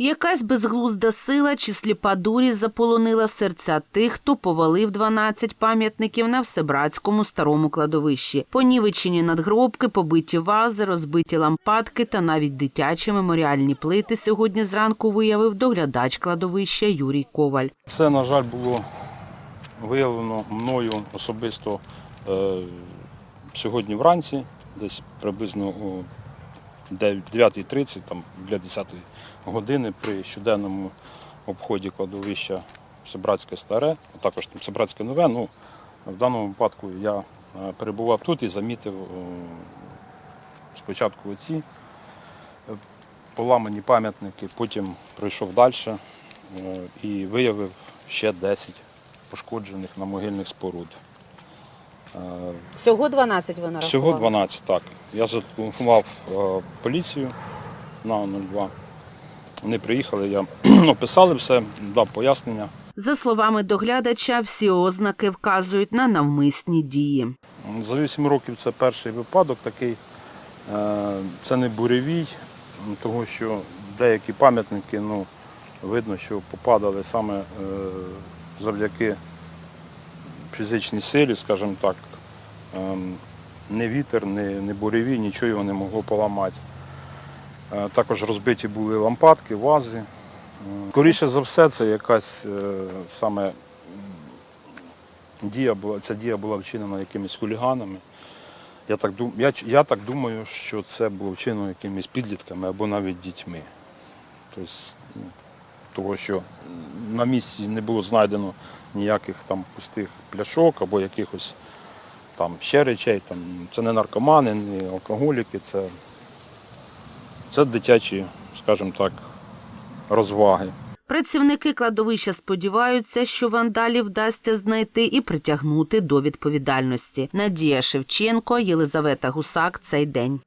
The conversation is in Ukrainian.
Якась безглузда сила чи сліпа дурість заполонила серця тих, хто повалив 12 пам'ятників на всебратському старому кладовищі. Понівечені надгробки, побиті вази, розбиті лампадки та навіть дитячі меморіальні плити сьогодні зранку виявив доглядач кладовища Юрій Коваль. Це, на жаль, було виявлено мною особисто е, сьогодні вранці, десь приблизно о 9.30, там біля 10 години при щоденному обході кладовища Собратське старе, а також там Собратське нове. Ну, в даному випадку я е, перебував тут і замітив е, спочатку оці е, поламані пам'ятники, потім пройшов далі і виявив ще 10 пошкоджених на могильних споруд. Всього 12 ви нарахували? Всього 12, так. Я зателефонував е, поліцію на 02. Вони приїхали, я описали все, дав пояснення. За словами доглядача, всі ознаки вказують на навмисні дії. За 8 років це перший випадок такий. Е, Це не буревій, тому що деякі пам'ятники, ну, видно, що попадали саме е, завдяки фізичній силі, скажімо так. Ем, Не вітер, не, буревій, нічого його не могло поламати. Е, Також розбиті були лампадки, вази. Е, Скоріше за все, це якась е, саме дія була, ця дія була вчинена якимись хуліганами. Я так, я, я так думаю, що це було вчинено якимись підлітками або навіть дітьми. Тобто, ну, того, що на місці не було знайдено ніяких там пустих пляшок або якихось там ще речей. Там, це не наркомани, не алкоголіки, це, це дитячі, скажімо так, розваги. Працівники кладовища сподіваються, що вандалів вдасться знайти і притягнути до відповідальності. Надія Шевченко, Єлизавета Гусак. Цей день.